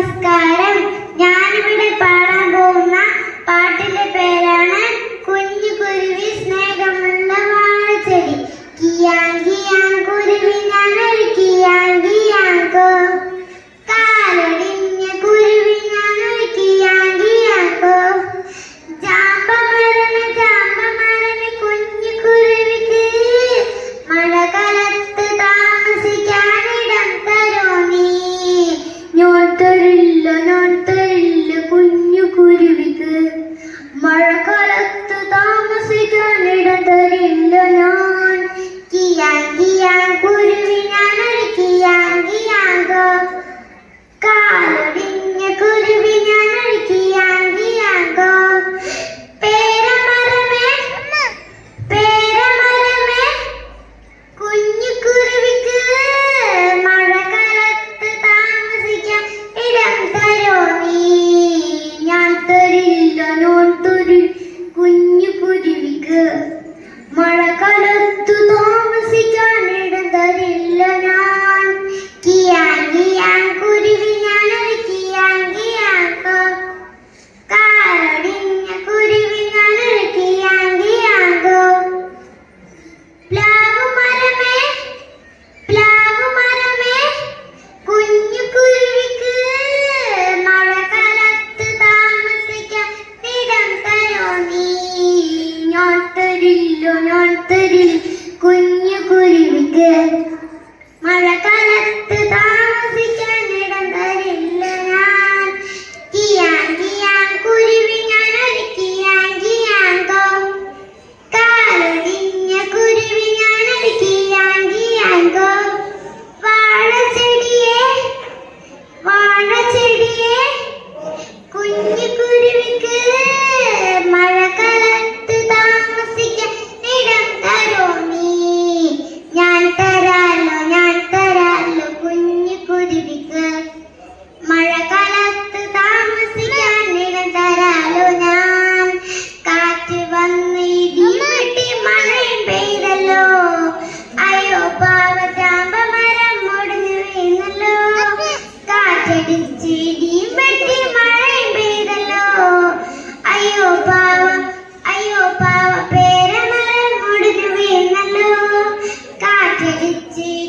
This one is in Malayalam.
നമസ്കാരം. ഞാനിവിടെ പാടാൻ പോകുന്ന പാട്ടിന്റെ പേരാണ് കുഞ്ഞു കുരുവി സ്നേഹമുള്ള വാഴച്ചെടി. കിയാൻ മഴ കലത്തുനോ ഓണോത്തരില്ലൊനോത്തരിൽ കുഞ്ഞു കുരുവിക്ക് മഴക്കാലത്ത് താമസിക്കാൻ ഇടം തരില്ല ഞാൻ. കിയാൻ കിയാൻ കുരുവി ഞാൻ ഒരു കിയാൻ കിയാൻ കോ കാലൊടിഞ്ഞ കുരുവി ഞാൻ ഒരു കിയാൻ കിയാൻ കോ വാഴ ചെടിയെ വാഴ ചെടി gente.